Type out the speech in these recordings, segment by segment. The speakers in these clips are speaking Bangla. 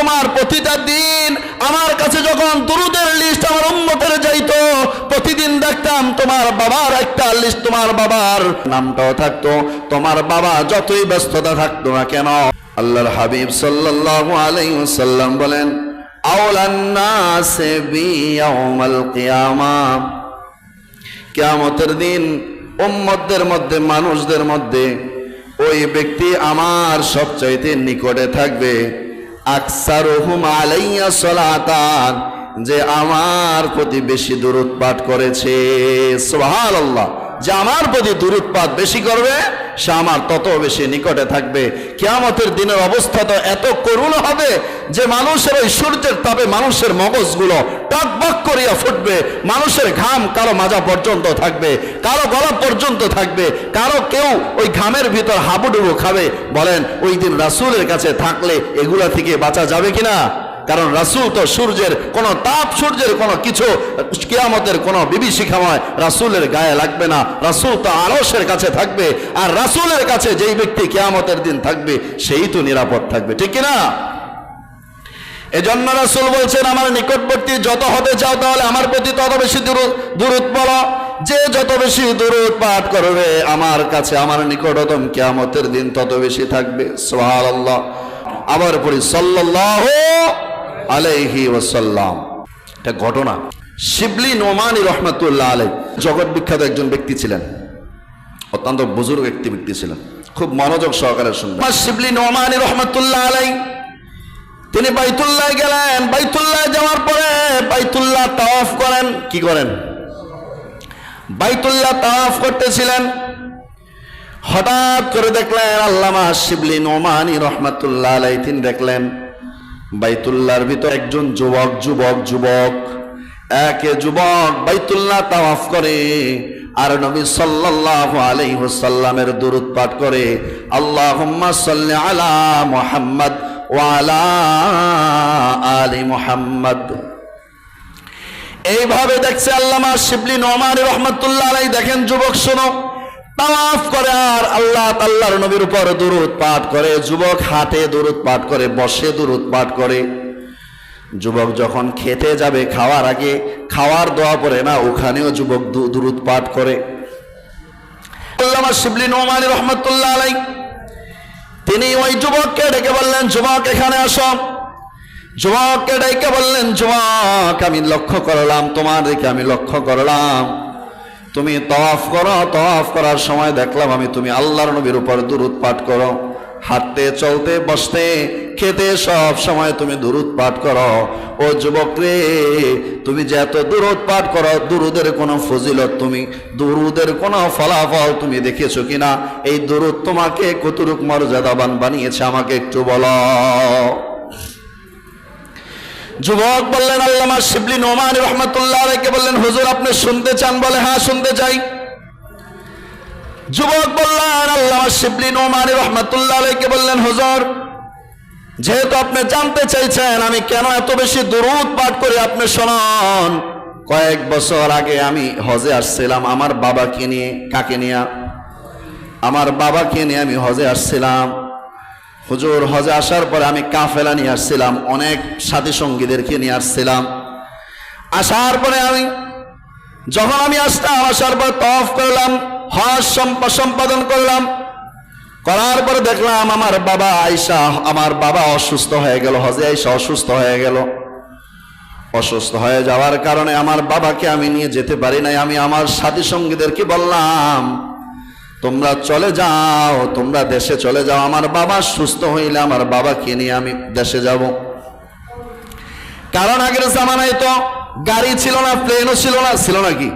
তোমার প্রতিটা দিন আমার কাছে যখন দুরুদের লিস্ট আমার উম্মতের যাইতো, প্রতিদিন দেখতাম তোমার বাবার একটা লিস্ট তোমার বাবার নামটাও থাকতো, তোমার বাবা যতই ব্যস্ততা থাকতো না কেন, আল্লাহর হাবিব সাল্লাল্লাহু আলাইহি ওয়াসাল্লাম বলেন, আওলান নাসে বিয়াউমাল কিয়ামা। কিয়ামতের দিন উম্মতদের মধ্যে, মানুষদের মধ্যে ওই ব্যক্তি আমার সবচাইতে নিকটে থাকবে। আকসারুহুম আলাইয়া সালাতান যে আমার প্রতি বেশি দূরত পাঠ করেছে। সুবহানাল্লাহ। যে আমার প্রতি দূরত পাঠ বেশি করবে, সে আমার তত বেশি নিকটে থাকবে। কিয়ামতের দিনের অবস্থা তো এত করুণ হবে যে মানুষের ওই সূর্যের তাপে মানুষের মগজগুলো টকবক করিয়া ফুটবে। মানুষের ঘাম কারও মাজা পর্যন্ত থাকবে, কারও গলা পর্যন্ত থাকবে, কারও কেউ ওই ঘামের ভিতর হাবুডুবু খাবে। বলেন, ওই দিন রাসুলের কাছে থাকলে এগুলা থেকে বাঁচা যাবে কিনা? কারণ রাসূল তো সূর্যের কোন তাপ, সূর্যের কোনো কিছু, কিয়ামতের কোনো বিভীষিকাময় রাসূলের গায়ে লাগবে না। রাসূল তো আরশের কাছে থাকবে আর রাসূলের কাছে যেই ব্যক্তি কেয়ামতের দিন থাকবে, সেই তো নিরাপদ থাকবে। ঠিক কিনা? এজন্য রাসূল বলছেন, আমার নিকটবর্তী যত হতে চাও তাহলে আমার প্রতি তত বেশি দূরত বলো যে যত বেশি দূরত পাঠ করবে আমার কাছে, আমার নিকটতম কেয়ামতের দিন তত বেশি থাকবে। সুবহানাল্লাহ। আবার পড়ি, সাল্লাল্লাহু আলাইহি ওয়াসাল্লাম। এটা ঘটনা। শিবলি নোমানি রহমাতুল্লাহ আলাই জগৎ বিখ্যাত একজন ব্যক্তি ছিলেন। অত্যন্ত বুজুর্গ একটি ব্যক্তি ছিলেন। খুব মনোযোগ সহকারে শুনবেন। শিবলি নোমানি রহমাতুল্লাহ আলাই তিনি বাইতুল্লাহ গেলেন। বাইতুল্লাহ যাওয়ার পরে বাইতুল্লাহ তাওয়াফ করেন। কি করেন? বাইতুল্লাহ তাওয়াফ করতেছিলেন। হঠাৎ করে দেখলেন আল্লামা শিবলি নোমানি রহমাতুল্লাহ আলাই তিনি দেখলেন বাইতুল্লাহর ভিতর একজন যুবক যুবক যুবক। একে যুবক বাইতুল্লাহ তাওয়াফ করে আর নবী সাল্লাল্লাহু আলাইহি ওয়াসাল্লামের দুরূদ পাঠ করে। আল্লাহুম্মা সাল্লি আলা মুহাম্মদ ওয়া আলা আলি মুহাম্মদ। এইভাবে দেখছে আল্লামা শিবলি নোমান রহমতুল্লাহ আলাই দেখেন যুবক, শোনো। তাওয়াফ করে আর আল্লাহ তাল্লাহর নবীর উপর দুরুদ পাঠ করে। যুবক হাটে দুরুদ পাঠ করে, বসে দুরুদ পাঠ করে। যুবক যখন খেতে যাবে খাওয়ার আগে, খাওয়ার দোয়া পড়ে না, ওখানেও যুবক দুরুদ পাঠ করে। আল্লামা শিবলি নোমান রহমতুল্লাহ আলাই তিনি ওই যুবককে ডেকে বললেন, যুবক, এখানে আসো। যুবককে ডেকে বললেন, যুবক, আমি লক্ষ্য করলাম, তোমার দিকে আমি লক্ষ্য করলাম। তুমি তওয়াফ করো, তওয়াফ করার সময় দেখলাম আমি তুমি আল্লাহর নবীর উপর দুরুদ পাঠ করো। হাঁটতে, চলতে, বসতে, খেতে সব সময় তুমি দুরুদ পাঠ করো। ও যুবক রে, তুমি যে এত দুরুদ পাঠ করো, দুরুদের কোনো ফজিলত তুমি, দুরুদের কোনো ফলাফল তুমি দেখেছ কিনা? এই দুরুদ তোমাকে কতটুক মর্যাদাবান বানিয়েছে আমাকে একটু বলো। যুবক বললেন, আল্লামা শিবলি নোমান রহমতুল্লাহ আলাইকে বললেন, হুজুর, আপনি শুনতে চান? বলে হ্যাঁ শুনতে চাই। যুবক বললেন, আল্লামা শিবলি নোমান রহমতুল্লাহ আলাইকে বললেন, হুজুর, যেহেতু আপনি জানতে চাইছেন, আমি কেন এত বেশি দুরুদ পাঠ করি, আপনি শোনান। কয়েক বছর আগে আমি হজে আসছিলাম, আমার বাবাকে নিয়ে, কাকে নিয়ে? আমার বাবাকে নিয়ে আমি হজে আসছিলাম। হুজুর, হজে আসার পরে আমি কাফেলা নিয়ে আসছিলাম, অনেক সাথী সঙ্গীদেরকে নিয়ে আসছিলাম। আসার পরে আমি, যখন আমি আসতাম, আসার পর তফ করলাম, হজ সম্পা- সম্পাদন করলাম। করার পরে দেখলাম আমার বাবা আয়সা আমার বাবা অসুস্থ হয়ে গেল, হজে আয়সা অসুস্থ হয়ে গেল। অসুস্থ হয়ে যাওয়ার কারণে আমার বাবাকে আমি নিয়ে যেতে পারি নাই, আমি আমার সাথী সঙ্গীদেরকে বললাম তোমরা চলে যাও, তোমরা দেশে চলে যাও। আমার বাবা সুস্থ হইলে আমার বাবাকে নিয়ে আমি দেশে যাব। কারণ আগের জামানায় তো গাড়ি ছিল না, প্লেনও ছিল না, ছিল নাকি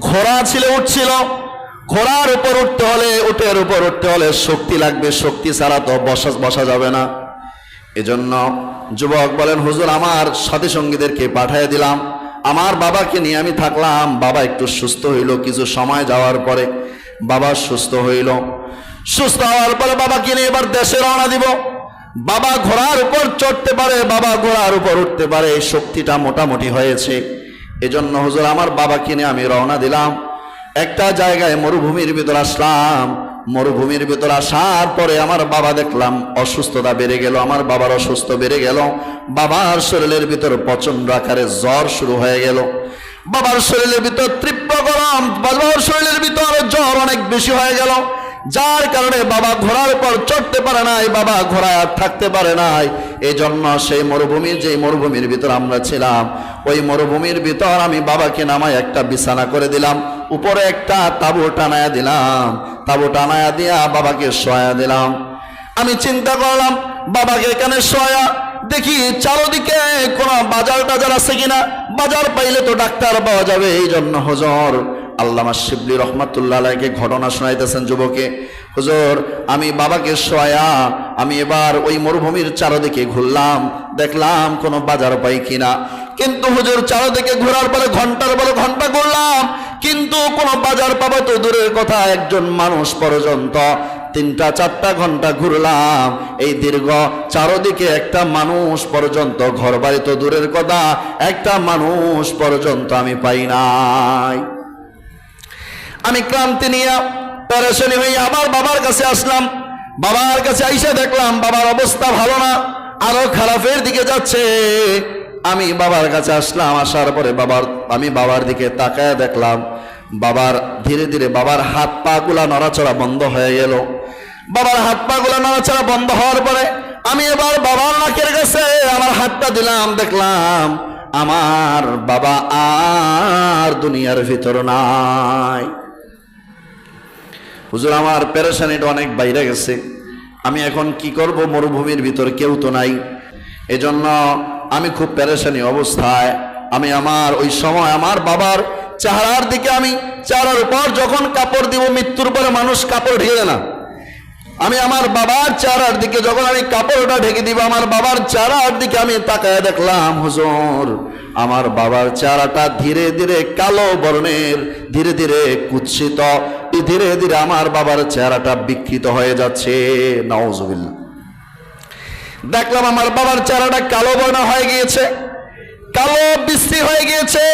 ঘোড়া ছিল, উঠছিল। ঘোড়ার উপর উঠতে হলে, উটের উপর উঠতে হলে শক্তি লাগবে। শক্তি ছাড়া তো বসা বসা যাবে না। এজন্য যুবক বলেন, হুজুর, আমার সাথী সঙ্গীদেরকে পাঠিয়ে দিলাম। আমার বাবাকে নিয়ে আমি থাকলাম। বাবা একটু সুস্থ হইল, কিছু সময় যাওয়ার পরে বাবা সুস্থ হইল। সুস্থ হওয়ার পরে বাবাকে নিয়ে এবার দেশে রওনা দিব। বাবা ঘোড়ার উপর চড়তে পারে, বাবা ঘোড়ার উপর উঠতে পারে, এই শক্তিটা মোটামুটি হয়েছে। এজন্য হুজুর, আমার বাবাকে নিয়ে আমি রওনা দিলাম। একটা জায়গায় মরুভূমির ভিতর আসলাম। মরুভূমির ভিতর আসার পরে আমার বাবা দেখলাম অসুস্থতা বেড়ে গেল, আমার বাবার অসুস্থ বেড়ে গেল। বাবার শরীরের ভিতর প্রচণ্ড আকারে জ্বর শুরু হয়ে গেল। বাবার শরীরের ভিতর তীব্র গরম, বাবার শরীরের ভিতর জ্বর অনেক বেশি হয়ে গেল। যার কারণে বাবা ঘোড়ার পর চড়তে পারে নাই, বাবা ঘোড়ায় আর থাকতে পারে নাই। এই জন্য সেই মরুভূমির যে মরুভূমির ভিতর আমরা ছিলাম, ওই মরুভূমির ভিতর আমি বাবাকে নামায় একটা বিছানা করে দিলাম। উপরে একটা তাবু টানায়া দিলাম। তাবু টানায়া দিয়া বাবাকে শোয়া দিলাম। আমি চিন্তা করলাম, বাবাকে এখানে শোয়া? দেখি চারোদিকে কোনো বাজার টাজার আছে কিনা? বাজার পাইলে তো ডাক্তার পাওয়া যাবে এই জন্য হজর, আল্লামা শিবলি রহমাতুল্লাহ ঘটনা শোনাইতেছেন যুবকে। হুজুর, আমি বাবাকে শোয়া আমি এবার ওই মরুভূমির চারদিকে ঘুরলাম, দেখলাম কোনো বাজার পাই কিনা। কিন্তু হুজুর, চারদিকে ঘোরার পরে, ঘণ্টার পরে ঘণ্টা ঘুরলাম, কিন্তু কোনো বাজার পাবো তো দূরের কথা, একজন মানুষ পর্যন্ত তিনটা, চারটা ঘণ্টা ঘুরলাম। এই দীর্ঘ চারদিকে একটা মানুষ পর্যন্ত ঘর বাড়ি তো দূরের কথা, একটা মানুষ পর্যন্ত আমি পাই নাই। আমি ক্লান্তি নিয়ে প্যারেশানি হয়ে আবার বাবার কাছে আসলাম। বাবার কাছে আইসা দেখলাম, বাবার অবস্থা ভালো না, আরও খারাপের দিকে যাচ্ছে। আমি বাবার কাছে আসলাম, আসার পরে বাবার, আমি বাবার দিকে তাকায় দেখলাম। বাবার ধীরে ধীরে বাবার হাত পা গুলা নড়াচড়া বন্ধ হয়ে গেল। বাবার হাত পা গুলা নড়াচড়া বন্ধ হওয়ার পরে আমি এবার বাবার নাকের কাছে আমার হাতটা দিলাম, দেখলাম আমার বাবা আর দুনিয়ার ভিতর নাই। হুজুর, আমার পেরেশানিটা অনেক বাইরে গেছে। আমি এখন কি করব? মরুভূমির ভিতর কেউ তো নাই। এজন্য আমি খুব পেরেশানি অবস্থায়। আমি আমার, ওই সময় আমার বাবার চেহারার দিকে আমি, চেহারার উপর যখন কাপড় দিব, মৃত্যুর পরে মানুষ কাপড় ঢেকে না। আমি আমার বাবার চেহারার দিকে যখন আমি কাপড়টা ঢেকে দিব, আমার বাবার চেহারার দিকে আমি তাকায় দেখলাম, হুজুর, আমার বাবার চেহারাটা ধীরে ধীরে কালো বর্ণের, ধীরে ধীরে কুৎসিত, ধীরে ধীরে আমার বাবার চেহারাটা বিকৃত হয়ে যাচ্ছে। নওয়াজবিল্লা দেখলাম আমার বাবার চেহারাটা কালো বর্ণ হয়ে গিয়েছে। কালো বৃষ্টি হয়ে গিয়েছে,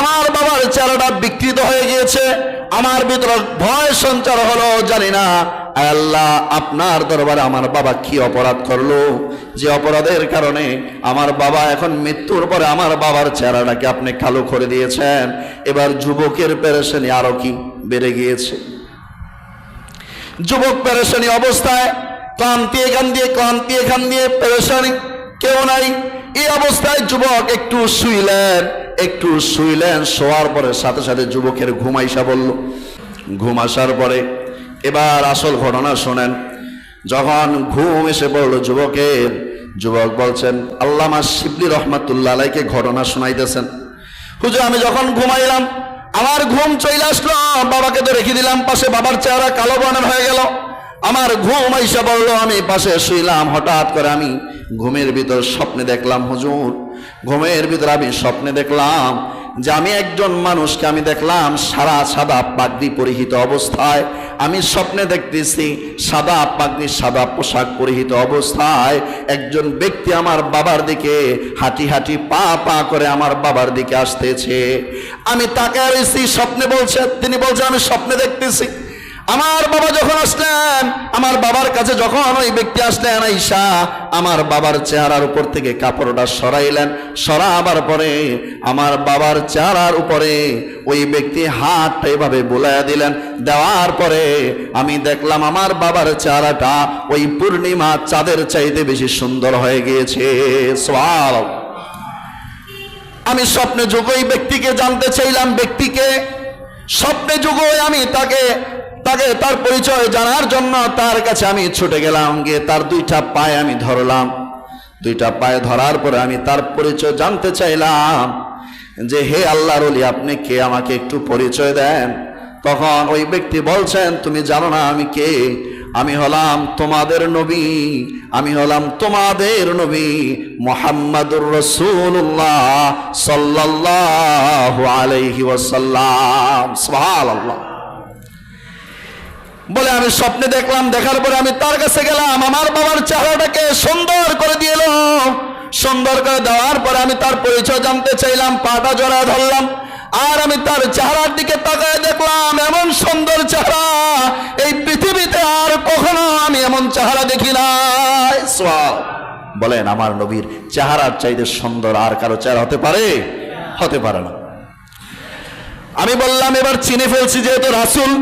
আমার বাবার চেহারাটা বিকৃত হয়ে গিয়েছে, আমার ভিতর ভয় সঞ্চার হলো, জানি না, আল্লাহ আপনার দরবারে আমার বাবা কি অপরাধ করল? যে অপরাধের কারণে আমার বাবা এখন মৃত্যুর পরে আমার বাবার চেহারাটাকে আপনি কালো করে দিয়েছেন, এবার যুবকের পেরেশানি আরও কি বেড়ে গিয়েছে? যুবক পেরেশানি অবস্থায়, ক্লান্তি এখান দিয়ে, ক্লান্তি এখান দিয়ে, পেরেশানি কেউ নাই এই অবস্থায় যুবক একটু শুইলেন একটু শুইলেন, শোয়ার পরে সাথে সাথে যুবকের ঘুম আইসা বলল। ঘুম আসার পরে এবার আসল ঘটনা শোনেন। যখন ঘুম এসে পড়ল যুবকের, যুবক বলছেন, আল্লামা শিবলি রহমাতুল্লাহ আলাইকে ঘটনা শোনাইতেছেন। হুজুর, আমি যখন ঘুমাইলাম, আমার ঘুম চলে আসলো বাবাকে তো রেখে দিলাম, পাশে বাবার চেহারা কালো বর্ণের হয়ে গেল। আমার ঘুম আইসা বলল আমি পাশে শুইলাম, হঠাৎ করে আমি ঘুমের ভিতর স্বপ্নে দেখলাম, হুজুর। ঘুমের ভিতর আমি স্বপ্নে দেখলাম যে আমি একজন মানুষকে আমি দেখলাম সারা সাদা পাগড়ি পরিহিত অবস্থায়। আমি স্বপ্নে দেখতেছি সাদা পাগড়ি, সাদা পোশাক পরিহিত অবস্থায়। একজন ব্যক্তি আমার বাবার দিকে হাঁটি হাঁটি পা পা করে আমার বাবার দিকে আসতেছে। আমি তাকে স্বপ্নে বলছে, তিনি বলছে, আমি স্বপ্নে দেখতেছি। আমার বাবা যখন আসলেন, আমার বাবার কাছে যখন ওই ব্যক্তি আসলেন ঈশা আমার বাবার চেহারার উপর থেকে কাপড়টা সরাইলেন। সরাবার পরে আমার বাবার চেহারার উপরে ওই ব্যক্তি হাতটা এভাবে বোলাইয়া দিলেন। দেওয়ার পরে আমি দেখলাম আমার বাবার চেহারাটা ওই পূর্ণিমা চাঁদের চাইতে বেশি সুন্দর হয়ে গিয়েছে। সওয়াল আমি স্বপ্নে যুগ ওই ব্যক্তিকে জানতে চাইলাম, ব্যক্তিকে। স্বপ্নে যুগ আমি তাকে তাকে তার পরিচয় জানার জন্য তার কাছে আমি ছুটে গেলাম, গিয়ে তার দুইটা পায়ে আমি ধরলাম। দুইটা পায়ে ধরার পরে আমি তার পরিচয় জানতে চাইলাম যে, হে আল্লাহর অলি আপনি কে? আমাকে একটু পরিচয় দেন। তখন ওই ব্যক্তি বলছেন, তুমি জানো না আমি কে? আমি হলাম তোমাদের নবী, আমি হলাম তোমাদের নবী মোহাম্মদুর রসুল্লাহ সাল্লাল্লাহু আলাইহি ওয়াসাল্লাম। সুবহানাল্লাহ। বলে, আমি স্বপ্নে দেখলাম, দেখার পরে আমি তার কাছে গেলাম, আমার বাবার চেহারাটাকে সুন্দর করে দিয়ে সুন্দর করে দেওয়ার পরে আমি তার পরিচয় জানতে চাইলাম, পাটা জড়া ধরলাম, আর আমি তার চেহারার দিকে তাকায় দেখলাম, এমন সুন্দর চেহারা। এই পৃথিবীতে আর কখনো আমি এমন চেহারা দেখি নাই। বলেন, আমার নবীর চেহারার চাইতে সুন্দর আর কারও চেহারা হতে পারে? হতে পারে না। আমি বললাম, এবার চিনে ফেলছি যেহেতু রাসুল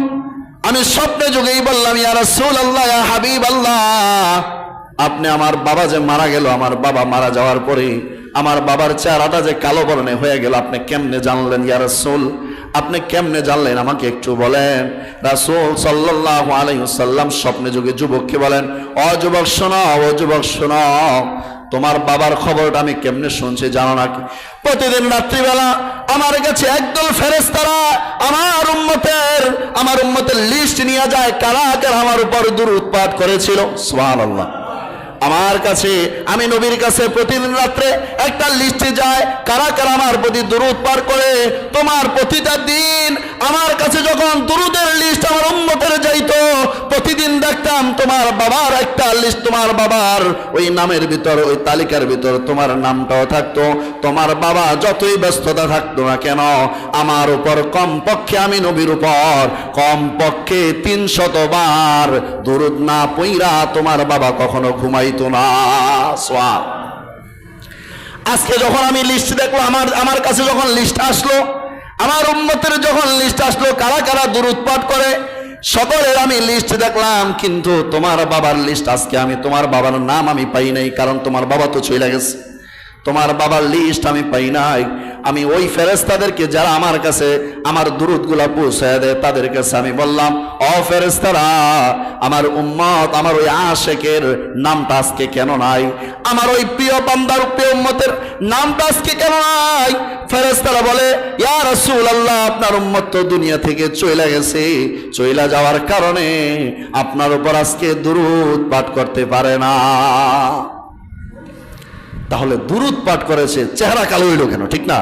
আমি স্বপ্নে যুগেই বললাম, ইয়া রাসূল আল্লাহ হাবিব আল্লাহ আপনি আমার বাবা যে মারা গেল, আমার বাবা মারা যাওয়ার পরে আমার বাবার চেহারাটা যে কালো বর্ণে হয়ে গেল, আপনি কেমনে জানলেন, ইয়া রাসূল? আপনি কেমনে জানলেন? আমাকে একটু বলেন। রাসূল সাল্লাল্লাহু আলাইহি স্বপ্নে যুগে যুবককে বলেন, অ যুবক, শোনো ও তোমার বাবার খবরটা আমি কেমনে শুনছি জানো নাকি? প্রতিদিন রাত্রিবেলা আমার কাছে একদল ফেরেস্তারা আমার উম্মতের আমার উম্মতের লিস্ট নিয়ে যায় কারা কারা আমার উপর দুরুৎপাত করেছিল? সুবহানাল্লাহ। আমার কাছে, আমি নবীর কাছে প্রতিদিন রাত্রে একটা লিস্টে যায়, কারা কারা আমার প্রতি দুরুদ পার করে, তোমার প্রতিটা দিন আমার কাছে যখন দুরুদের লিস্ট আমার উম্মতের যাইত, প্রতিদিন দেখতাম তোমার বাবার একটা লিস্ট, তোমার বাবার ওই নামের ভিতর, ওই তালিকার ভিতর তোমার নামটাও থাকতো, তোমার বাবা যতই ব্যস্ততা থাকতো না কেন, আমার উপর কম পক্ষে আমি নবীর উপর কম পক্ষে তিনশত বার দুরুদ না পইরা তোমার বাবা কখনো না আজকে যখন আমি লিস্ট দেখল, আমার আমার কাছে যখন লিস্ট আসলো, আমার উন্মতের যখন লিস্ট আসলো, কারা কারা দুরুৎপাট করে, সকলের আমি লিস্ট দেখলাম, কিন্তু তোমার বাবার লিস্ট আজকে আমি, তোমার বাবার নাম আমি পাই নাই, কারণ তোমার বাবা তো চলে গেছে। তোমার বাবার লিস্ট আমি পাই নাই। আমি ওই ফেরেস্তাদেরকে যারা আমার কাছে আমার দুরুদগুলা পৌঁছায় দেয়, তাদের কাছে আমি বললাম অ ফেরেস্তারা আমার উম্মত, আমার ওই আশেকের নামটা আজকে কেন নাই? আমার ওই প্রিয় বান্দার, প্রিয় উম্মতের নামটা আজকে কেন নাই? ফেরেস্তারা বলে, ইয়া রাসূল আল্লাহ আপনার উম্মত তো দুনিয়া থেকে চলে গেছে। চলে যাওয়ার কারণে আপনার উপর আজকে দুরুদ পাঠ করতে পারে না। তাহলে দুরুদ পাঠ করেছে চেহারা কালো হইল কেন? ঠিক না?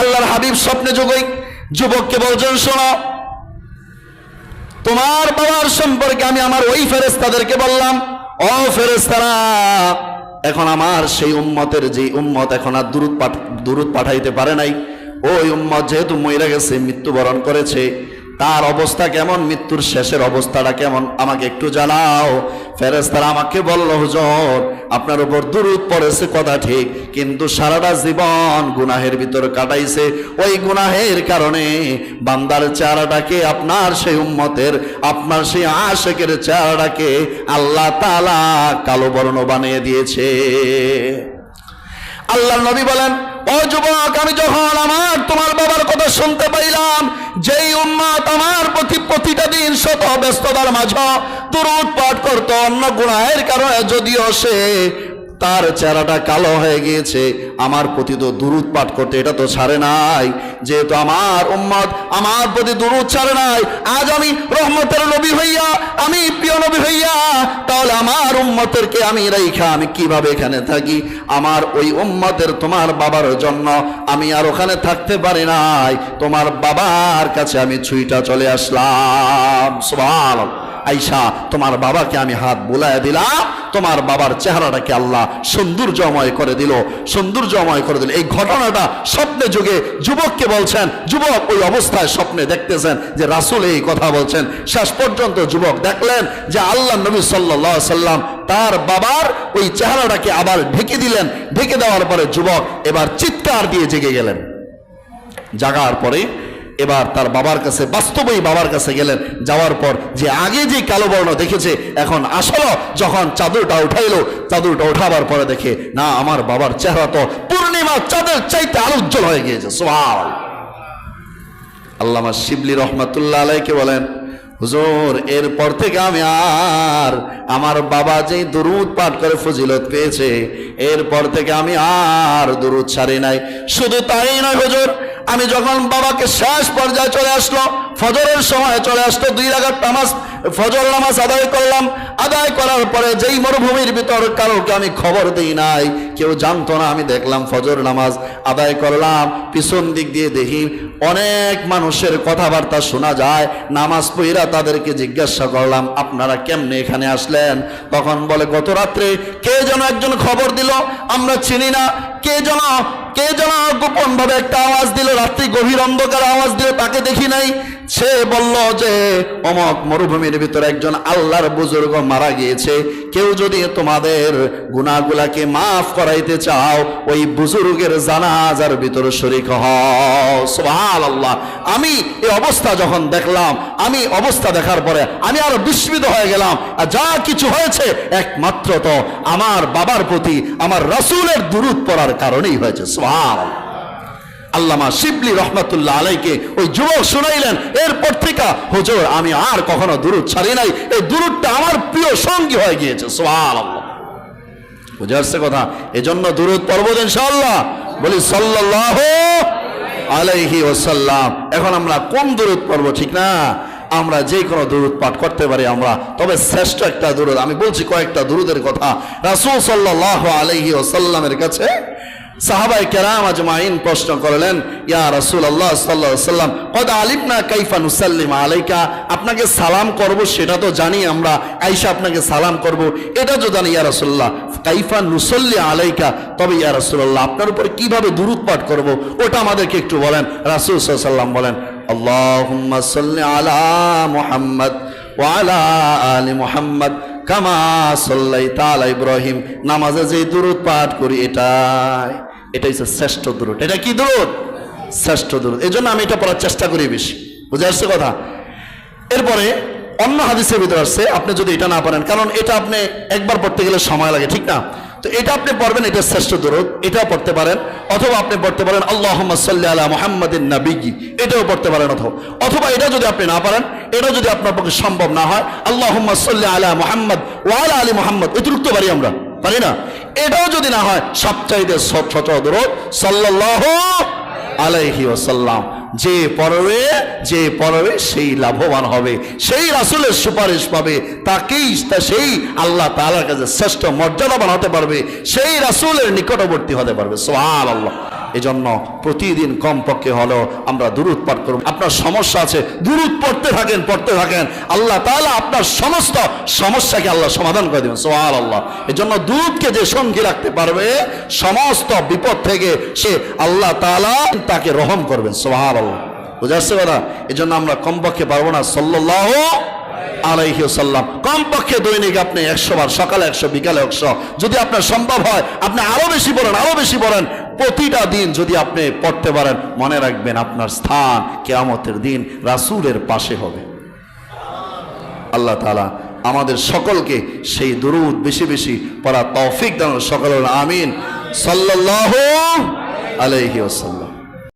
আল্লাহর হাবিব স্বপ্নে যোগই যুবককে বলছেন, শোনো, তোমার বাবার সম্পর্কে আমি আমার ওই ফেরেস্তাদেরকে বললাম, ও ফেরেস্তারা এখন আমার সেই উম্মতের যে উম্মত এখন আর দুরুদ পাঠ, দুরুদ পাঠাইতে পারে নাই। ওই উম্মত যেহেতু মরে গেছে, মৃত্যুবরণ করেছে তার অবস্থা কেমন? মৃত্যুর শেষের অবস্থাটা কেমন? আমাকে একটু জানাও। ফেরেস্তারা আমাকে বলল, হুজুর, আপনার উপর দুরুদ পড়েছে, কথা ঠিক। কিন্তু সারাটা জীবন গুনাহের ভিতর কাটাইছে। ওই গুনাহের কারণে বান্দার চেহারাটাকে, আপনার সেই উম্মতের, আপনার সেই আশেকের চেহারাটাকে আল্লাহ তালা কালো বর্ণ বানিয়ে দিয়েছে। আল্লাহ নবী বলেন, ও যুবক, আমি যখন আমার, তোমার বাবার কথা শুনতে পাইলাম প্রতি প্রতিটা দিন শত ব্যস্ততার মাঝ দুরুদ পাঠ করতো অন্য গুণাহের কারণে যদিও সে তার চেহারাটা কালো হয়ে গিয়েছে। আমার প্রতি তো দুরুদ পাঠ করতে এটা তো ছাড়ে নাই। যেহেতু আমার উম্মত আমার প্রতি দুরুদ ছাড়ে নাই, আজ আমি রহমতের নবী হইয়া, আমি প্রিয় নবী হইয়া, তাহলে আমার উম্মতেরকে আমি রাইখা, আমি কীভাবে এখানে থাকি? আমার ওই উম্মতের তোমার বাবার জন্য আমি আর ওখানে থাকতে পারি নাই। তোমার বাবার কাছে আমি ছুইটা চলে আসলাম। সুবহানাল্লাহ। আইসা, তোমার বাবাকে আমি হাত বুলায় দিলাম, তোমার বাবার চেহারাটাকে আল্লাহ সৌন্দর্যময় করে দিল, সৌন্দর্যময় করে দিল। এই ঘটনাটা স্বপ্নে যুগে যুবককে বলছেন, যুবক ওই অবস্থায় স্বপ্নে দেখতেছেন যে রাসুল এই কথা বলছেন। শেষ পর্যন্ত যুবক দেখলেন যে আল্লাহ নবী সাল্লাহ সাল্লাম তার বাবার ওই চেহারাটাকে আবার ঢেকে দিলেন। ঢেকে দেওয়ার পরে যুবক এবার চিৎকার দিয়ে জেগে গেলেন। জাগার পরে এবার তার বাবার কাছে, বাস্তবেই বাবার কাছে গেলেন। যাওয়ার পর যে আগে যে কালো বর্ণ দেখেছে, এখন আসলো, যখন চাদরটা উঠাইলো, চাদরটা উঠাবার পরে দেখে, না, আমার বাবার চেহারা তো পূর্ণিমা চাঁদের চাইতে আরও উজ্জ্বল হয়ে গিয়েছে। সোহাল আল্লামা শিবলি রহমাতুল্লাহ আলাইকে বলেন, হুজুর, এরপর থেকে আমি আর আমার বাবা যে দুরুদ পাঠ করে ফজিলত পেয়েছে, এরপর থেকে আমি আর দুরুদ ছাড়ি নাই। শুধু তাই নয় হুজুর আমি যখন বাবাকে শেষ পর্যায়ে চলে আসলো, ফজরের সময় চলে আসলো, দুই রাগার নামাজ ফজর নামাজ আদায় করলাম। আদায় করার পরে যেই মরুভূমির ভিতর কারোকে আমি খবর দিই নাই, কেউ জানতো না, আমি দেখলাম ফজর নামাজ আদায় করলাম। পিছন দিক দিয়ে দেখি অনেক মানুষের কথাবার্তা শোনা যায়, নামাজ পইরা তাদেরকে জিজ্ঞাসা করলাম, আপনারা কেমনে এখানে আসলেন? তখন বলে, গত রাত্রে কে যেন একজন খবর দিল, আমরা চিনি না কে যেন কে যেন গোপন ভাবে একটা আওয়াজ দিল, রাত্রি গভীর অন্ধকার আওয়াজ দিল তাকে দেখি নাই। সে বলল যে, অমক মরুভূমির ভিতরে একজন আল্লাহর বুজুর্গ মারা গিয়েছে। কেউ যদি তোমাদের গুনাহগুলাকে মাফ করাইতে চাও, ওই বুজুর্গের জানাজার ভিতরে শরিক হও। আল্লাহ আমি এই অবস্থা যখন দেখলাম, আমি অবস্থা দেখার পরে আমি আরও বিস্মিত হয়ে গেলাম। আর যা কিছু হয়েছে, একমাত্র তো আমার বাবার প্রতি আমার রসুলের দুরূদ পড়ার কারণেই হয়েছে। সুবহানাল্লাহ। আল্লামা শিবলি রহমাতুল্লাহ আলাইকে ওই যুবক শুনাইলেন, এরপর থেকে হুজুর, আমি আর কখনো দূরত ছাড়ি নাই। এই দূরতটা আমার প্রিয় সঙ্গী হয়ে গিয়েছে সোহাল বুঝে কথা? এজন্য দূরত পর্ব ইনশাআল্লাহ। বলি, সাল্লাল্লাহু আলাইহি ওয়াসাল্লাম। এখন আমরা কোন দূরত পর্ব ঠিক না? আমরা যে কোনো দূরত পাঠ করতে পারি আমরা, তবে শ্রেষ্ঠ একটা দূরত আমি বলছি কয়েকটা দূরদের কথা। রাসূল সাল্লাল্লাহু আলাইহি ওয়াসাল্লামের কাছে সাহাবাই কেরাম আজমাইন প্রশ্ন করলেন, ইয়া রাসূল আল্লাহ সাল্লাম কদ আলিমনা কাইফা নুসাল্লিম আলাইকা? আপনাকে সালাম করব, সেটা তো জানি আমরা। আইসা আপনাকে সালাম করব। এটা তো জানি, ইয়া রাসূলুল্লাহ। কাইফা নুসল্লি আলাইকা? তবে ইয়া রাসূলুল্লাহ, আপনার উপর কীভাবে দুরূদ পাঠ করব, ওটা আমাদেরকে একটু বলেন। রাসূল ওয়াসাল্লাম বলেন, আল্লাহুম্মা সাল্লি আলা মুহাম্মদ ওয়া আলি মুহাম্মদ কামা সাল্লাই তালা ইব্রাহিম। নামাজে যে দূরত পাঠ করি, এটাই। এটাই হচ্ছে শ্রেষ্ঠ দূরত এটা কি দূরত শ্রেষ্ঠ দূরত এই জন্য আমি এটা পড়ার চেষ্টা করি বেশি। বুঝে আসছে কথা? এরপরে অন্য হাদিসের ভিতরে আসছে, আপনি যদি এটা না পারেন কারণ এটা আপনি একবার পড়তে গেলে সময় লাগে, ঠিক না? তো এটা আপনি পড়বেন, এটা শ্রেষ্ঠ দূরত এটাও পড়তে পারেন, অথবা আপনি পড়তে পারেন আল্লাহ সাল্লি আলা মোহাম্মদিন নাবিগি এটাও পড়তে পারেন, অথবা অথবা এটা যদি আপনি না পারেন, এটা যদি আপনার পক্ষে সম্ভব না হয় আল্লাহ সাল্লি আলা মোহাম্মদ ওয়ালা আলী মোহাম্মদ। এটুকু তো পারি আমরা, পারি না? এটাও যদি না হয়, সবচাইতে ছোট দূরত সাল্লাহ আলাইহি ওসাল্লাম যে পরবে যে পরবে সেই লাভবান হবে। সেই রাসুলের সুপারিশ পাবে, তাকেই তা সেই আল্লাহ তালার কাছে শ্রেষ্ঠ মর্যাদাবান হতে পারবে, সেই রাসুলের নিকটবর্তী হতে পারবে। সুবহানাল্লাহ। এজন্য প্রতিদিন কম পক্ষে হলেও আমরা দূরত পাঠ করব। আপনার সমস্যা আছে দূরত পড়তে থাকেন পড়তে থাকেন। আল্লাহ তাআলা আপনার সমস্ত সমস্যাকে আল্লাহ সমাধান করে দেবেন সোহাল আল্লাহ এজন্য দূরকে যে সঙ্গী রাখতে পারবে, সমস্ত বিপদ থেকে সে আল্লাহ তাআলা তাকে রহম করবেন সোহাল আল্লাহ বুঝে আসছে কথা? এজন্য আমরা কমপক্ষে পারব না, সাল্লাল্লাহু আলাইহি সাল্লাম কমপক্ষে দৈনিক আপনি একশো বার, সকালে একশো, বিকালে একশো। যদি আপনার সম্ভব হয়, আপনি আরও বেশি বলেন আরও বেশি বলেন প্রতিটা দিন যদি আপনি পড়তে পারেন, মনে রাখবেন আপনার স্থান কেয়ামতের দিন রাসুলের পাশে হবে। আল্লাহ তালা আমাদের সকলকে সেই দুরুদ বেশি বেশি পড়া তৌফিক দান সকল আমিন। সাল্লাহ আলহি